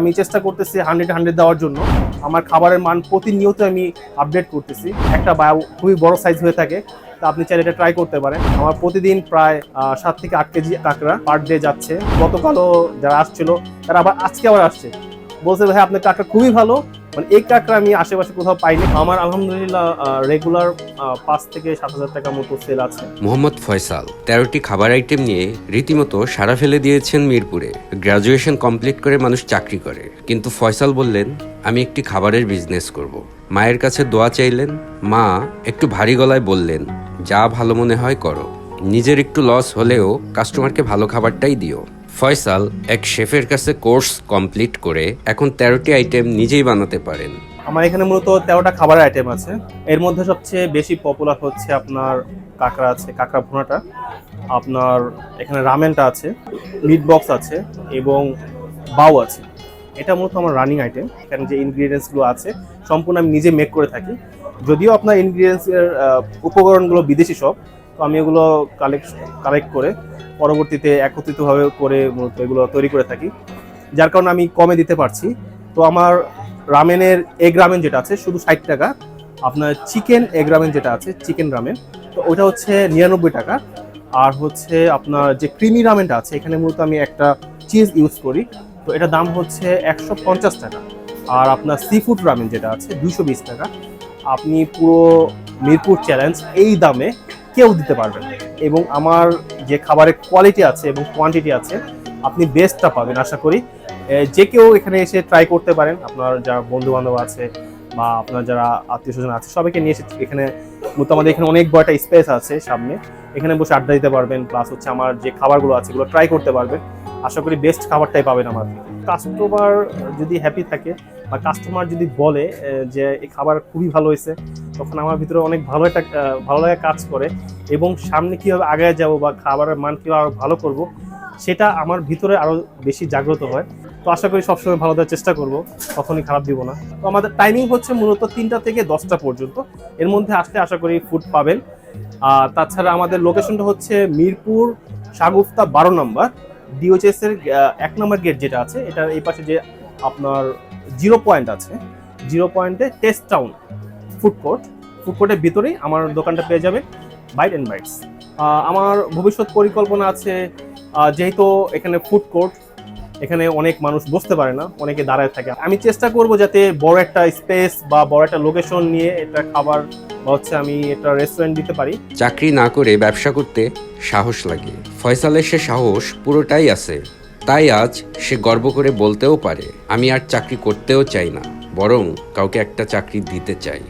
আমি চেষ্টা করতেছি হান্ড্রেড হান্ড্রেড দেওয়ার জন্য। আমার খাবারের মান প্রতিনিয়ত আমি আপডেট করতেছি। একটা বায়ো খুবই বড় সাইজ হয়ে থাকে, তা আপনি চাইলে এটা ট্রাই করতে পারেন। আমার প্রতিদিন প্রায় সাত থেকে আট কেজি কাঁকড়া পার ডে যাচ্ছে। গতকালও যারা আসছিল, তারা আবার আজকে আবার আসছে। বলছে, ভাই, আপনার কাঁকড়া খুবই ভালো। মানে এই কাঁকড়া আমি আশেপাশে কোথাও পাইনি। আমার আলহামদুলিল্লাহ রেগুলার পাঁচ থেকে সাত হাজার টাকা মতো সেল আছে। মোহাম্মদ ফয়সাল, তেরোটি খাবার আইটেম নিয়ে রীতিমতো সারা ফেলে দিয়েছেন মিরপুরে। গ্রাজুয়েশন কমপ্লিট করে মানুষ চাকরি করে। কিন্তু ফয়সাল বললেন, আমি একটি খাবারের বিজনেস করব। মায়ের কাছে দোয়া চাইলেন। মা একটু ভারী গলায় বললেন, যা ভালো মনে হয় করো। নিজের একটু লস হলেও কাস্টমারকে ভালো খাবারটাই দিও। ফয়সাল এক শেফের কাছে কোর্স কমপ্লিট করে এখন তেরোটি আইটেম নিজেই বানাতে পারেন। আমার এখানে মূলত তেরোটা খাবারের আইটেম আছে। এর মধ্যে সবচেয়ে বেশি পপুলার হচ্ছে আপনার কাঁকড়া আছে, কাঁকড়া ভুনাটা। আপনার এখানে রামেনটা আছে মিট বক্স আছে এবং বাউ আছে। এটা মূলত আমার রানিং আইটেম এখানে যে ইনগ্রিডিয়েন্টসগুলো আছে, সম্পূর্ণ আমি নিজে মেক করে থাকি। যদিও আপনার ইনগ্রিডিয়েন্টসের উপকরণগুলো বিদেশি সব তো আমি এগুলো কালেক্ট কালেক্ট করে পরবর্তীতে একত্রিতভাবে করে মূলত এগুলো তৈরি করে থাকি। যার কারণে আমি কমে দিতে পারছি। তো আমার রামেনের এগ রামেন যেটা আছে, শুধু ষাট টাকা। আপনার চিকেন এগ রামেন যেটা আছে চিকেন রামেন তো ওটা হচ্ছে নিরানব্বই টাকা। আর হচ্ছে আপনার যে ক্রিমি রামেনটা আছে, এখানে মূলত আমি একটা চিজ ইউজ করি। তো এটা দাম হচ্ছে একশো পঞ্চাশ টাকা। আর আপনার সি ফুড রামেন যেটা আছে দুশো বিশ টাকা। আপনি পুরো মিরপুর চ্যালেঞ্জ এই দামে কেউ দিতে পারবেন না। এবং আমার যে খাবারের কোয়ালিটি আছে এবং কোয়ান্টিটি আছে, আপনি বেস্টটা পাবেন আশা করি। যে কেউ এখানে এসে ট্রাই করতে পারেন, আপনার যারা বন্ধু বান্ধব আছে বা আপনার যারা আত্মীয় স্বজন আছে, সবাইকে নিয়ে এসে এখানে মূলত আমাদের এখানে অনেক বড় একটা স্পেস আছে সামনে। এখানে বসে আড্ডা দিতে পারবেন প্লাস হচ্ছে আমার যে খাবারগুলো আছে, এগুলো ট্রাই করতে পারবেন। আশা করি বেস্ট খাবারটাই পাবেন আমার কাস্টমার যদি হ্যাপি থাকে বা কাস্টমার যদি বলে যে এই খাবার খুবই ভালো হয়েছে, তখন আমার ভিতরে অনেক ভালো একটা ভালো লাগা কাজ করে এবং সামনে কীভাবে আগায় যাব বা খাবারের মান কীভাবে আরও ভালো করব, সেটা আমার ভিতরে আরও বেশি জাগ্রত হয়। তো আশা করি সবসময় ভালো দেওয়ার চেষ্টা করব, কখনই খারাপ দিব না। তো আমাদের টাইমিং হচ্ছে মূলত তিনটা থেকে দশটা পর্যন্ত। এর মধ্যে আসতে আশা করি ফুড পাবেন। আর তাছাড়া আমাদের লোকেশনটা হচ্ছে মিরপুর সাগুফতা বারো নম্বর ডিওচএস এর এক নম্বর গেট যেটা আছে, এটার এই পাশে যে আপনার জিরো পয়েন্ট আছে, জিরো পয়েন্টে taste town food court food কোর্টের ভিতরেই আমার দোকানটা পেয়ে যাবে বাইট অ্যান্ড বাইটস আমার ভবিষ্যৎ পরিকল্পনা আছে যেহেতু এখানে ফুড কোর্ট এখানে অনেক মানুষ বসতে পারে না, অনেকে দাঁড়ায় থাকে। আমি চেষ্টা করব যাতে বড় একটা স্পেস বা বড় একটা লোকেশন নিয়ে এটা খাবার বা হচ্ছে আমি একটা রেস্টুরেন্ট দিতে পারি। চাকরি না করে ব্যবসা করতে সাহস লাগে। ফয়সালের সে সাহস পুরোটাই আছে। তাই আজ সে গর্ব করে বলতেও পারে, আমি আর চাকরি করতেও চাই না, বরং কাউকে একটা চাকরি দিতে চাই।